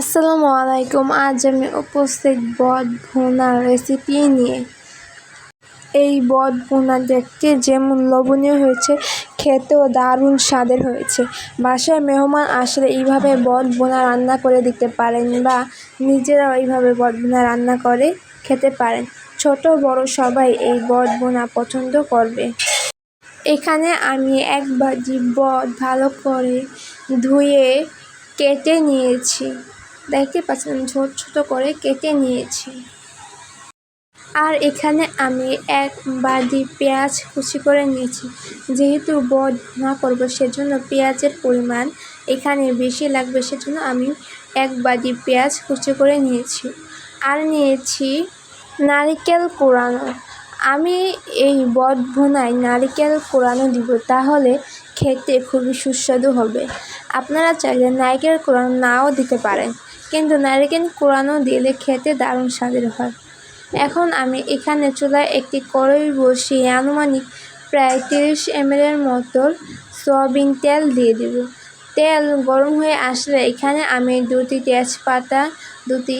আসসালামু আলাইকুম। আজ আমি উপস্থিত বদ ভুনার রেসিপি নিয়ে। এই বদ ভুনা দেখতে যেমন লবণীয় হয়েছে, খেতেও দারুণ স্বাদের হয়েছে। বাসায় মেহমান আসলে এইভাবে বদ ভুনা রান্না করে দিতে পারেন বা নিজেরাও এইভাবে বদ ভুনা রান্না করে খেতে পারেন। ছোট, বড় সবাই এই বদ ভুনা পছন্দ করবে। এখানে আমি এক বাজি বদ ভালো করে ধুয়ে কেটে নিয়েছি। দেখতে পাচ্ছেন ছোট ছোট করে কেটে নিয়েছি। আর এখানে আমি এক বাদি পেঁয়াজ কুচি করে নিয়েছি। যেহেতু বদ ভুনা করব, সেজন্য পেঁয়াজের পরিমাণ এখানে বেশি লাগবে, সেজন্য আমি এক বাদি পেঁয়াজ কুচি করে নিয়েছি। আর নিয়েছি নারিকেল কোরানো। আমি এই বদ ভুনায় নারিকেল কোরানো দিব, তাহলে খেতে খুবই সুস্বাদু হবে। আপনারা চাইলে নারিকেল কোরানো নাও দিতে পারেন। কিন্তু নারিকেল কোরানো দিলে খেতে দারুণ স্বাদের হয়। এখন আমি এখানে চুলায় একটি কড়াই বসিয়ে আনুমানিক প্রায় তিরিশ এমএলের মতো সয়াবিন তেল দিয়ে দেব। তেল গরম হয়ে আসলে এখানে আমি দুটি তেজপাতা, দুটি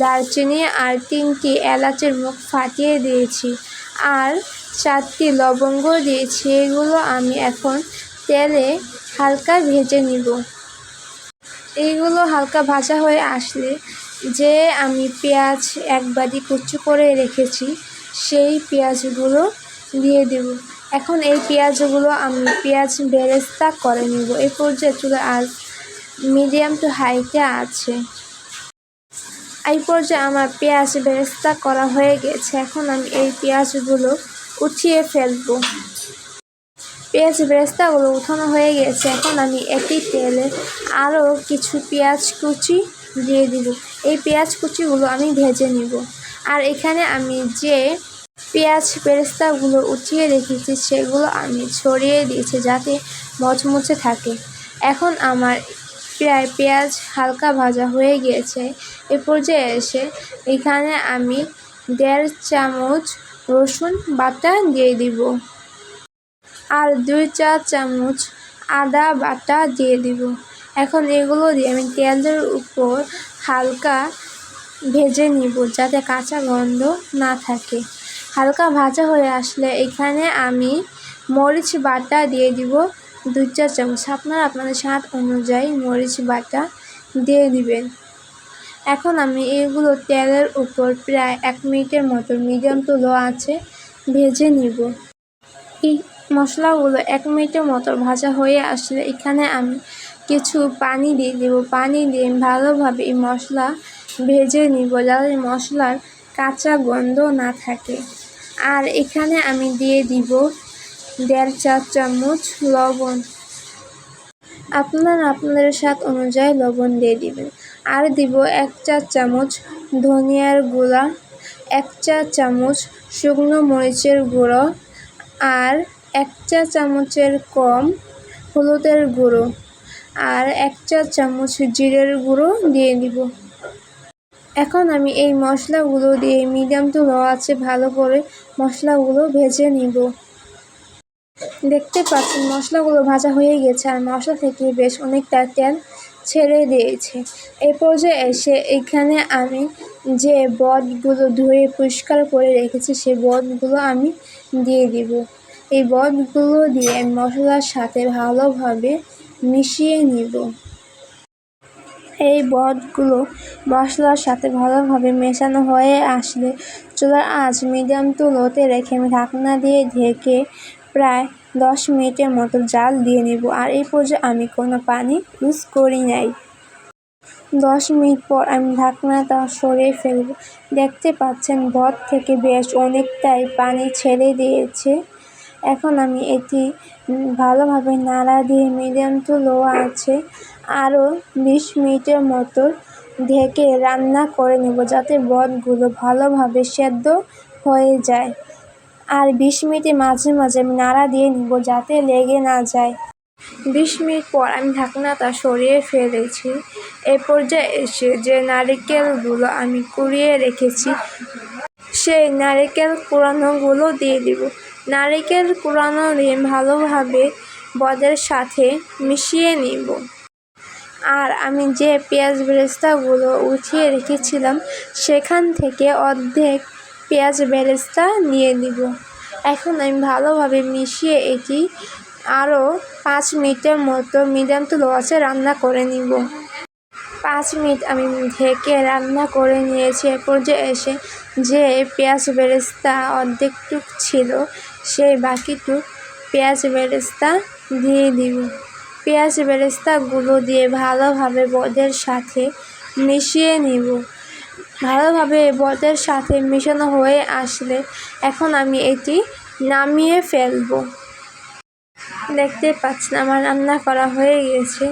দারচিনি আর তিনটি এলাচের মুখ ফাটিয়ে দিয়েছি আর চারটি লবঙ্গ দিয়েছি। এগুলো আমি এখন তেলে হালকা ভেজে নিব। এইগুলো হালকা ভাজা হয়ে আসলে যে আমি পেঁয়াজ এক বাটি কুচু করে রেখেছি, সেই পেঁয়াজগুলো দিয়ে দেব। এখন এই পেঁয়াজগুলো আমি পেঁয়াজ বেরেস্তা করে নেব। এই পর্যায়ে চুলে আজ মিডিয়াম টু হাইতে আছে। এই পর্যায়ে আমার পেঁয়াজ বেরেস্তা করা হয়ে গেছে। এখন আমি এই পেঁয়াজগুলো উঠিয়ে ফেলব। পেঁয়াজ বেরেস্তাগুলো উঠানো হয়ে গেছে। এখন আমি একটি তেলে আরও কিছু পেঁয়াজ কুচি দিয়ে দিব। এই পেঁয়াজ কুচিগুলো আমি ভেজে নিব। আর এখানে আমি যে পেঁয়াজ বেরেস্তাগুলো উঠিয়ে রেখেছি, সেগুলো আমি ছড়িয়ে দিয়েছি যাতে মচমচে থাকে। এখন আমার প্রায় পেঁয়াজ হালকা ভাজা হয়ে গিয়েছে। এ পর্যায়ে এসে এখানে আমি দেড় চামচ রসুন বাটা দিয়ে দিব। আর দুই চা চামচ আদা বাটা দিয়ে দিব। এখন এগুলো দিয়ে আমি তেলের উপর হালকা ভেজে নিব যাতে কাঁচা গন্ধ না থাকে। হালকা ভাজা হয়ে আসলে এখানে আমি মরিচ বাটা দিয়ে দিব দুই চা চামচ। আপনারা আপনাদের স্বাদ অনুযায়ী মরিচ বাটা দিয়ে দিবেন। এখন আমি এগুলো তেলের উপর প্রায় এক মিনিটের মতো মিডিয়াম টু লো আছে ভেজে নিব। মশলাগুলো এক মিনিটের মতো ভাজা হয়ে আসলে এখানে আমি কিছু পানি দিয়ে দেবো। পানি দিয়ে ভালোভাবে এই মশলা ভেজে নিব যাতে মশলার কাঁচা গন্ধ না থাকে। আর এখানে আমি দিয়ে দিব দেড় চা চামচ লবণ। আপনারা আপনাদের স্বাদ অনুযায়ী লবণ দিয়ে দিবেন। আর দিব এক চা চামচ ধনিয়ার গুঁড়া, এক চা চামচ শুকনো মরিচের গুঁড়ো আর এক চা চামচের কম হলুদের গুঁড়ো আর এক চা চামচ জিরের গুঁড়ো দিয়ে দিব। এখন আমি এই মশলাগুলো দিয়ে মিডিয়াম টু লো আছে ভালো করে মশলাগুলো ভেজে নিব। দেখতে পাচ্ছেন মশলাগুলো ভাজা হয়ে গেছে আর মশলা থেকে বেশ অনেকটা তেল ছেড়ে দিয়েছে। এই পর্যায়ে এসে এখানে আমি যে বদগুলো ধুয়ে পরিষ্কার করে রেখেছি সেই বদগুলো আমি দিয়ে দিব। এই বদগুলো দিয়ে মশলার সাথে ভালোভাবে মিশিয়ে নিব। এই বদগুলো মশলার সাথে ভালোভাবে মেশানো হয়ে আসলে চুলার আঁচ মিডিয়াম টু লোতে রেখে আমি ঢাকনা দিয়ে ঢেকে প্রায় দশ মিনিটের মতো জাল দিয়ে নেব। আর এই পর্যায়ে আমি কোনো পানি ইউজ করি নাই। দশ মিনিট পর আমি ঢাকনাটা সরিয়ে ফেলব। দেখতে পাচ্ছেন ভদ থেকে বেশ অনেকটাই পানি ছেড়ে দিয়েছে। এখন আমি এটি ভালোভাবে নাড়া দিয়ে মিডিয়াম টু লো আছে আরও বিশ মিনিটের মতো ঢেকে রান্না করে নেব যাতে বদগুলো ভালোভাবে সেদ্ধ হয়ে যায়। আর বিশ মিনিটে মাঝে মাঝে আমি নাড়া দিয়ে নিব যাতে লেগে না যায়। বিশ মিনিট পর আমি ঢাকনাটা সরিয়ে ফেলেছি। এ পর্যায়ে এসে যে নারিকেলগুলো আমি কুড়িয়ে রেখেছি সেই নারিকেল কুড়ানোগুলো দিয়ে দিব। নারিকেল কুড়ানো দিয়ে ভালোভাবে বদের সাথে মিশিয়ে নিব। আর আমি যে পেঁয়াজ বেরেস্তাগুলো উঠিয়ে রেখেছিলাম, সেখান থেকে অর্ধেক পেঁয়াজ বেরেস্তা নিয়ে নিব। এখন আমি ভালোভাবে মিশিয়ে এটি আরও পাঁচ মিনিটের মতো মিডিয়াম টু লো আছে রান্না করে নিব। পাঁচ মিনিট আমি ঢেকে রান্না করে নিয়েছি। এ পর্যায়ে এসে যে পেঁয়াজ বেরেস্তা অর্ধেকটুক ছিল, সেই বাকিটুক পেঁয়াজ বেরেস্তা দিয়ে দিব। পেঁয়াজ বেরেস্তাগুলো দিয়ে ভালোভাবে বদের সাথে মিশিয়ে নিব। ভালোভাবে বদের সাথে মিশানো হয়ে আসলে এখন আমি এটি নামিয়ে ফেলব। দেখতে পাচ্ছেন আমার রান্না করা হয়ে গেছে।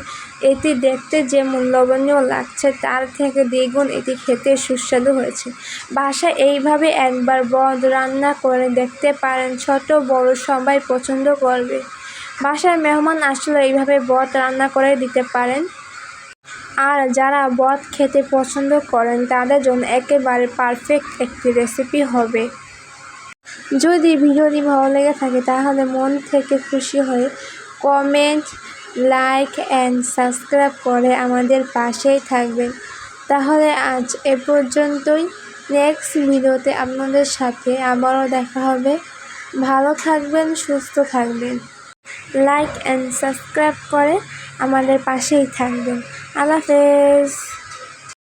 এটি দেখতে যেমন লবণীয় লাগছে, তার থেকে দ্বিগুণ এটি খেতে সুস্বাদু হয়েছে। বাসায় এইভাবে একবার বদ রান্না করে দেখতে পারেন, ছোট, বড়, সবাই পছন্দ করবে। বাসায় মেহমান আসলে এইভাবে বদ রান্না করে দিতে পারেন। আর যারা বদ খেতে পছন্দ করেন, তাদের জন্য একেবারে পারফেক্ট একটি রেসিপি হবে। যদি ভিডিওটি ভালো লেগে থাকে, তাহলে মন থেকে খুশি হয়ে কমেন্ট, লাইক, অ্যান্ড সাবস্ক্রাইব করে আমাদের পাশেই থাকবেন। তাহলে আজ এ পর্যন্তই। নেক্সট ভিডিওতে আপনাদের সাথে আবারও দেখা হবে। ভালো থাকবেন, সুস্থ থাকবেন। লাইক অ্যান্ড সাবস্ক্রাইব করে আমাদের পাশেই থাকবেন। আল্লাহ হাফেজ।